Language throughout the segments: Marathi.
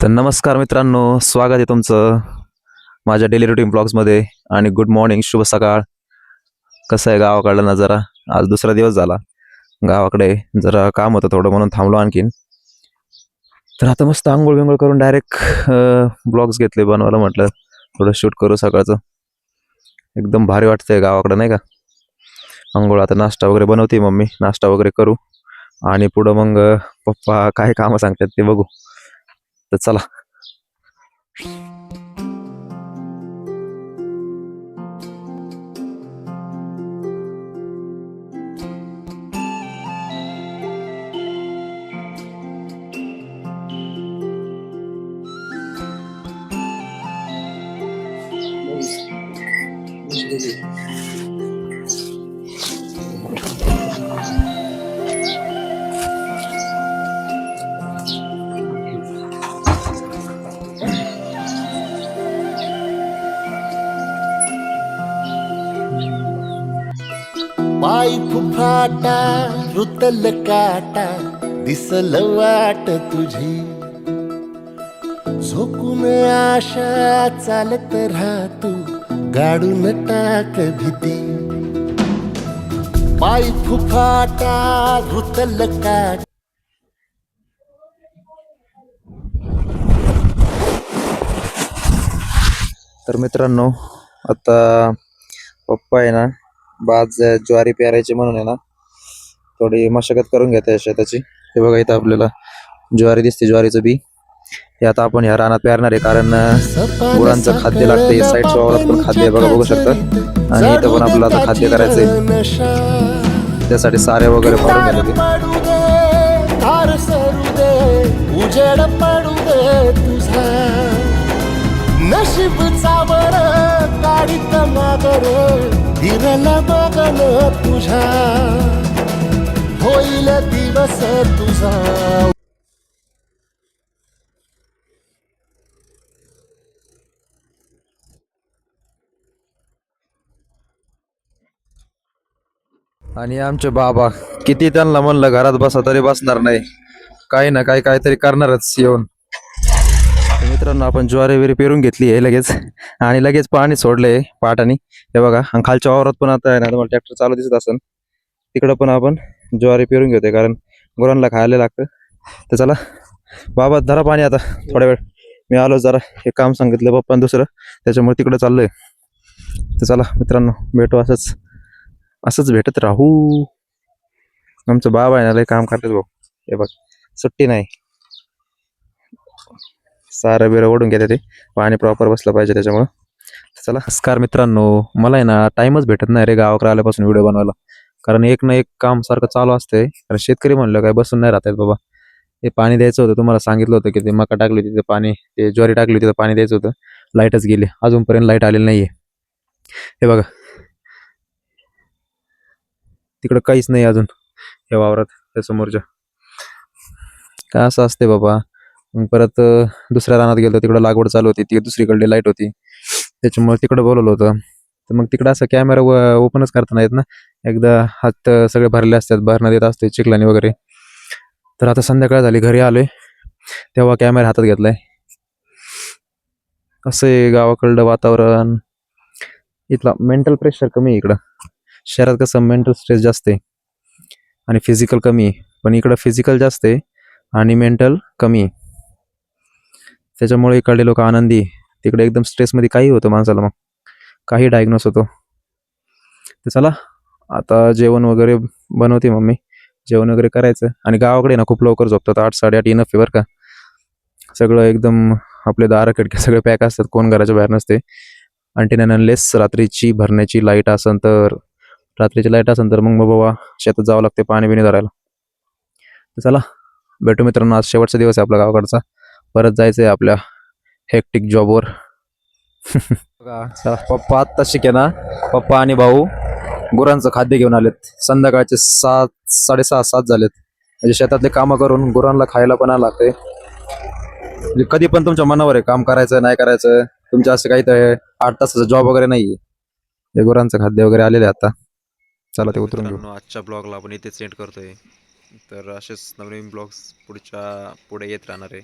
तर नमस्कार मित्रांनो स्वागत आहे तुमचं माझ्या डेली रुटीन ब्लॉग्समध्ये आणि गुड मॉर्निंग शुभ सकाळ. कसं आहे गावाकडला जरा आज दुसरा दिवस झाला. गावाकडे जरा काम होतं थोडं म्हणून थांबलो आणखीन. तर आता मस्त आंघोळ बिंगोळ करून डायरेक्ट ब्लॉग्स घेतले बनवायला म्हटलं. थोडं शूट करू सकाळचं. एकदम भारी वाटतंय गावाकडं नाही का? आंघोळ आता नाश्ता वगैरे बनवते मम्मी. नाश्ता वगैरे करू. आणि पुढं मग पप्पा काय कामं सांगतात ते बघू. तर चला पाय फुफाटा रुतल काटा दिसल वाट तुझी. झोकून आशा चालत राहा तू गाडून टाक भीती. पाय फुफाटा रुतल काटा. तर मित्रांनो आता पप्पा आहे ना बाज ज्वारी पेरायची म्हणून आहे ना थोडी मशागत करून घेत आहे शेताची. हे बघा इथं आपल्याला ज्वारी दिसते ज्वारीचं बी. हे आता आपण ह्या रानात पेरणार आहे कारण गुरांचं खाद्य लागते साईड वावरात पण खाद्य बघा बघू शकता. आणि इथं पण आपल्याला आता खाद्य करायचंय. त्यासाठी सारे वगैरे पाडून घेतले नशीब चावर काढीत मागर फिरल बघन तुझ्या. होईल दिवस तुझा. आणि आमचे बाबा किती त्यांना म्हणलं घरात बसा तरी बसणार नाही. काही ना काही काहीतरी करणारच येऊन. मित्रांनो आपण ज्वारी विरी पेरून घेतली आहे लगेच. आणि लगेच पाणी सोडलंय पाटाने. हे बघा आणि खालच्या वावरात पण आता आहे ना तुम्हाला ट्रॅक्टर चालू दिसत असेल तिकडं पण आपण ज्वारी पेरून घेतोय कारण गुरांना खायला लागतं. तर चला बाबा धरा पाणी आता थोड्या वेळ. मी आलो जरा हे काम सांगितलं पप्पा दुसरं. त्याच्यामुळे तिकडं चाललोय. तर चला मित्रांनो भेटू असंच. असंच भेटत राहू. आमचं बाबा आहे ना लय काम करतात भाऊ. हे बघ सुट्टी नाही. सारं बिरं ओढून घेते ते. पाणी प्रॉपर बसलं पाहिजे त्याच्यामुळं. चला. नमस्कार मित्रांनो मला आहे ना टाइमच भेटत नाही रे गावाकडे आल्यापासून व्हिडिओ बनवायला. कारण एक ना एक काम सारखं चालू असतंय. कारण शेतकरी म्हणलं काय बसून नाही राहतात बाबा. हे पाणी द्यायचं होतं तुम्हाला सांगितलं होतं की ते मका टाकली होती तिथं पाणी ते ज्वारी टाकली होती तिथं पाणी द्यायचं होतं. लाईटच गेली. अजूनपर्यंत लाइट आलेली नाहीये. हे बघा. तिकडं काहीच नाही अजून. या वावरात त्या समोरच्या. काय असं असते बाबा? मग परत दुसऱ्या रानात गेलो तिकडं लागवड चालू होती ती दुसरीकडली लाइट होती. त्याच्यामुळे तिकडं बोलवलं होतं. तर मग तिकडं असं कॅमेरा ओपनच करता नाहीत ना एकदा हात सगळे भरले असतात भरणं देत असते चिखलानी वगैरे. तर आता संध्याकाळ झाली घरी आलोय. तेव्हा कॅमेरा हातात घेतलाय. असं आहे गावाकडलं वातावरण. इथला मेंटल प्रेशर कमी आहे इकडं. शहरात कसं मेंटल स्ट्रेस जास्त आहे. आणि फिजिकल कमी आहे. पण इकडं फिजिकल जास्त आहे आणि मेंटल कमी आहे. त्याच्यामुळे इकडले लोक आनंदी. तिकडे एकदम स्ट्रेसमध्ये काही होतं माणसाला मग. काही डायग्नोस होतो. तर चला आता जेवण वगैरे बनवते मम्मी. जेवण वगैरे करायचं. आणि गावाकडे ना खूप लवकर झोपतात. आठ साडेआठ इनफ आहे बरं का. सगळं एकदम आपले दारं खिडक्या सगळे पॅक असतात. कोण घराच्या बाहेर नसते. आणि अनलेस रात्रीची भरण्याची लाइट असेल तर रात्रीची लाइट असेल तर मग बाबा शेतात जावं लागते पाणी बिणी धरायला. तर चला भेटू मित्रांनो. आज शेवटचा दिवस आहे आपल्या गावाकडचा. परत जायचं आहे आपल्या हेक्टिक जॉबवर चला पप्पा आत्ता शिके ना पप्पा आणि भाऊ गुरांचं खाद्य घेऊन आलेत. संध्याकाळचे सात साडेसहा सात झालेत. म्हणजे शेतातले कामं करून गुरांना खायला पण लागते म्हणजे कधी पण तुमच्या मनावर आहे काम करायचं नाही करायचं तुमच्या असं काही तर आठ तासाचा जॉब वगैरे नाही हे गुरांचं खाद्य वगैरे आलेले आहे आता. चला ते उतरून घेऊ. आजच्या ब्लॉगला आपण इथे सेंड करतोय. तर असेच नवीन ब्लॉग्स पुढच्या पुढे येत राहणार आहे.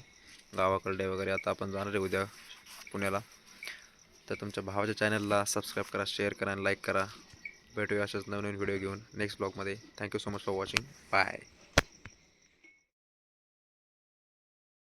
गावाकडे वगैरे. आता आपण जाणार आहे उद्या पुण्याला. तर तुमच्या भावाच्या चॅनलला सबस्क्राईब करा शेअर करा आणि लाईक करा. भेटूया अशाच नवनवीन व्हिडिओ घेऊन नेक्स्ट ब्लॉगमध्ये thank you so much for watching bye